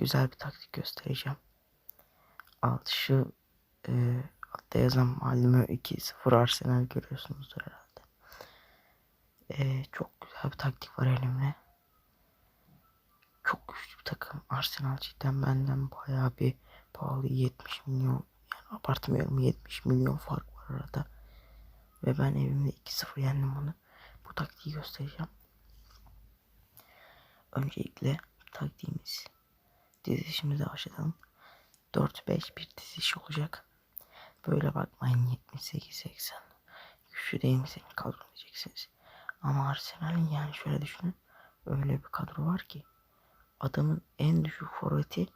güzel bir taktik göstereceğim. Alt şu e, altta yazan Malmö 2-0 Arsenal görüyorsunuzdur herhalde. E, çok güzel bir taktik var elimde. Çok güçlü bir takım. Arsenal cidden benden bayağı bir pahalı 70 milyon yani abartmıyorum 70 milyon fark var arada. Ve ben evimde 2-0 yendim onu. Bu taktiği göstereceğim. Öncelikle taktiğimiz dizişimize başlayalım. 4-5 bir diziş olacak. Böyle bakmayın 78-80. Güçlü değil mi kadro diyeceksiniz. Ama Arsenal'in yani şöyle düşünün. Öyle bir kadro var ki adamın en düşük forveti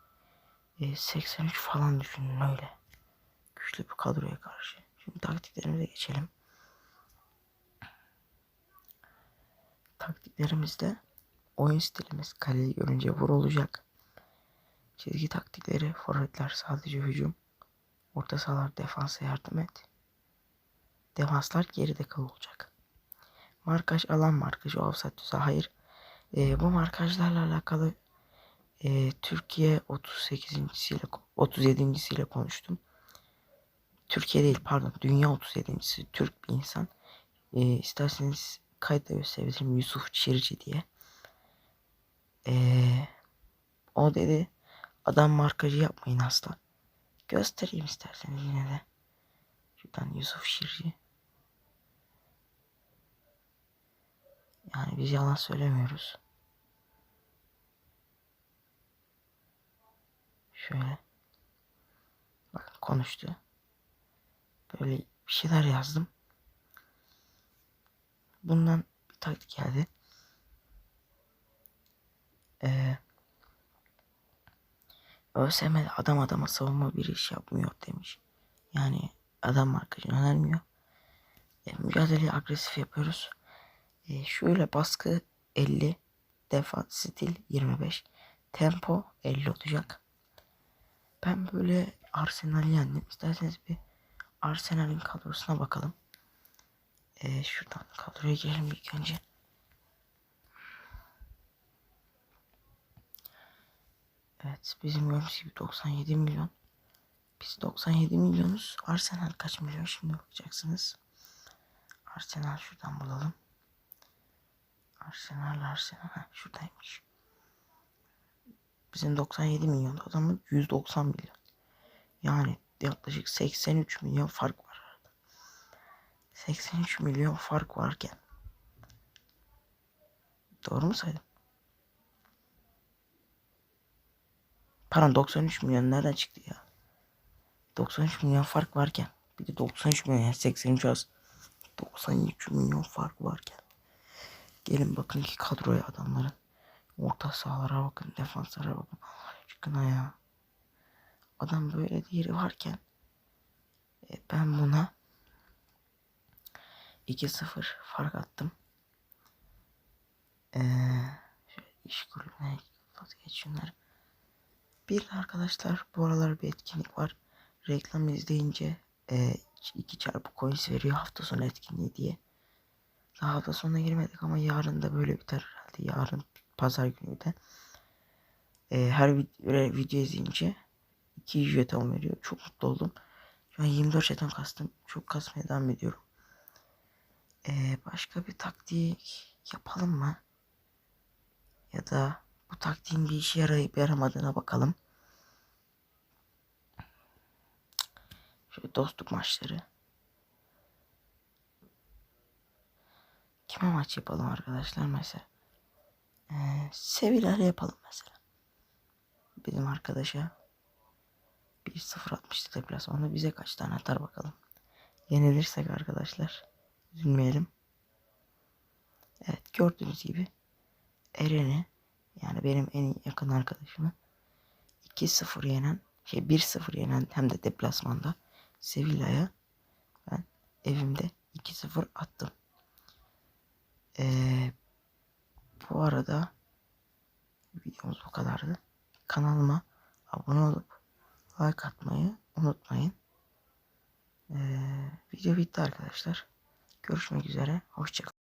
e, 83 falan düşünün öyle. Güçlü bir kadroya karşı. Şimdi taktiklerimize geçelim. Taktiklerimizde oyun stilimiz kaleyi görünce vur olacak. Çizgi taktikleri forvetler sadece hücum. Orta sahalar defansa yardım et. Defanslar geride kal olacak. Markaj alan markajı offside düze hayır. E, bu markajlarla alakalı e, Türkiye 38. ile 37. ile konuştum. Türkiye değil pardon dünya 37.si Türk bir insan. E, isterseniz kayıtta gösterebilirim Yusuf Çirici diye. E, o dedi adam markajı yapmayın asla. Göstereyim isterseniz yine de. Şuradan Yusuf Çirici. Yani biz yalan söylemiyoruz. Şöyle. Bakın konuştu. Böyle bir şeyler yazdım. Bundan bir taktik geldi. Ee, ÖSYM'de adam adama savunma bir iş yapmıyor demiş. Yani adam markajını önermiyor. E, mücadeleyi agresif yapıyoruz. E, şöyle baskı 50, defans stil 25, tempo 50 olacak. Ben böyle Arsenal'i yendim. İsterseniz bir Arsenal'in kadrosuna bakalım. Ee, şuradan kadroya girelim ilk önce. Evet bizim gördüğümüz gibi 97 milyon. Biz 97 milyonuz. Arsenal kaç milyon şimdi bakacaksınız. Arsenal şuradan bulalım. Arsenal Arsenal ha, şuradaymış. Bizim 97 milyon adamın 190 milyon. Yani yaklaşık 83 milyon fark var arada. 83 milyon fark varken. Doğru mu saydım? Pardon 93 milyon nereden çıktı ya? 93 milyon fark varken. Bir de 93 milyon yani 83 az. 93 milyon fark varken. Gelin bakın ki kadroya adamların. Orta sahalara bakın, defanslara bakın. Aşkına ya. Adam böyle değeri varken e, ben buna 2-0 fark attım. Ee, iş kulübüne geçinler. Bir arkadaşlar bu aralar bir etkinlik var. Reklam izleyince e, 2 çarpı coins veriyor hafta sonu etkinliği diye. Daha hafta sonuna girmedik ama yarın da böyle biter herhalde. Yarın pazar günü de. E, her video, video izleyince 2 jeton veriyor. Çok mutlu oldum. Şu an 24 jeton kastım. Çok kasmaya devam ediyorum. Ee, başka bir taktik yapalım mı? Ya da bu taktiğin bir işe yarayıp yaramadığına bakalım. Şöyle dostluk maçları. Kime maç yapalım arkadaşlar mesela? Ee, Sevilla'yla yapalım mesela. Bizim arkadaşa 1-0 atmıştı deplasmanda. Bize kaç tane atar bakalım. Yenilirsek arkadaşlar üzülmeyelim. Evet gördüğünüz gibi Eren'i yani benim en yakın arkadaşımı 2-0 yenen şey 1-0 yenen hem de deplasmanda Sevilla'ya ben evimde 2-0 attım. Ee, bu arada videomuz bu kadardı. Kanalıma abone olup like atmayı unutmayın. Ee, video bitti arkadaşlar. Görüşmek üzere. Hoşçakalın.